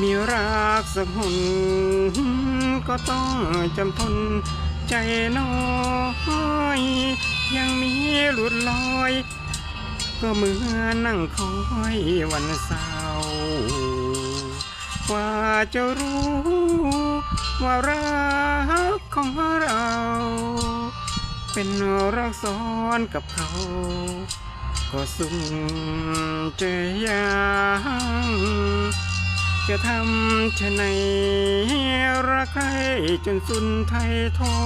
มีรักสักหนก็ต้องจำทนใจน้อย ยังมีหลุดลอย ก็เหมือนนั่งคอยวันเสาร์กว่าจะรู้ ว่ารักของเรา เป็นรักซ้อนกับเขา ก็สุนจยัง จะทำชะไหนรักใครจนสุนไทยทอ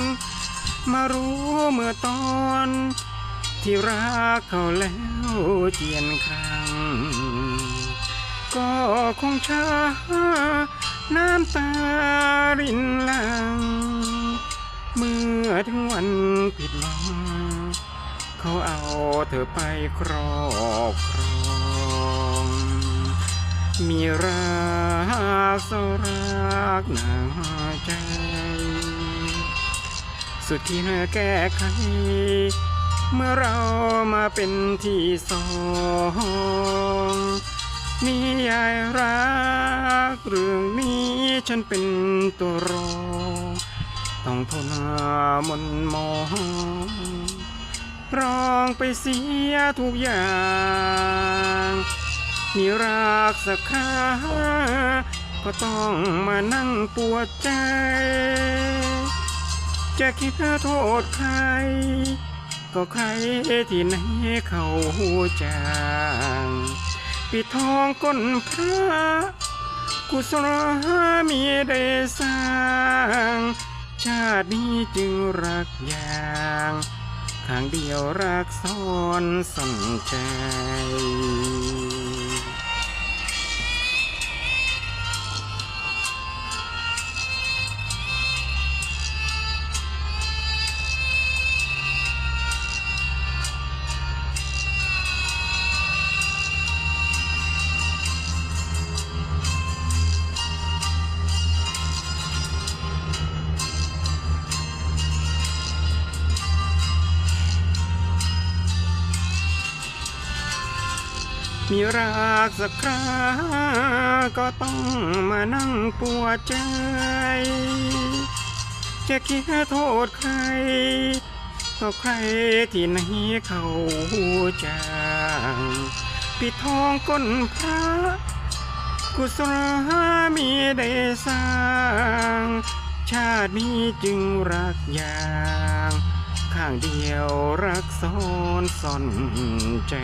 นมารู้เมื่อตอน ที่รักเขาแล้วเจียนครั้ง ก็คงช้าน้ำตารินหลัง เมื่อถึงวันผิดหวัง เขาเอาเธอไปครอบครอง มีรักสรักหนาใจ สุดที่เธอแก้ไข เมื่อเรามาเป็นที่สองนิยายรักเรื่องนี้ฉันเป็นตัวรองต้องทนมนมองร้องไปเสียทุกอย่าง มีรักสักคราก็ต้องมานั่งปวดใจ จะคิดโทษใคร ก็ใครที่ไหนเขาหูจางปิดทองก้นพระกุศลมีได้สร้าง ชาตินี้จึงรักอย่าง ทางเดียวรักซ้อนสนใจ มีรักสักคราก็ต้องมานั่งปวดใจ จะคิดโทษใคร ก็ใครที่ไหนเขาหูจางปิดทองก้นพระกุศลมีได้สร้าง ชาตินี้จึงรักยา ข้างเดียวรักซ้อนซ่อนใจ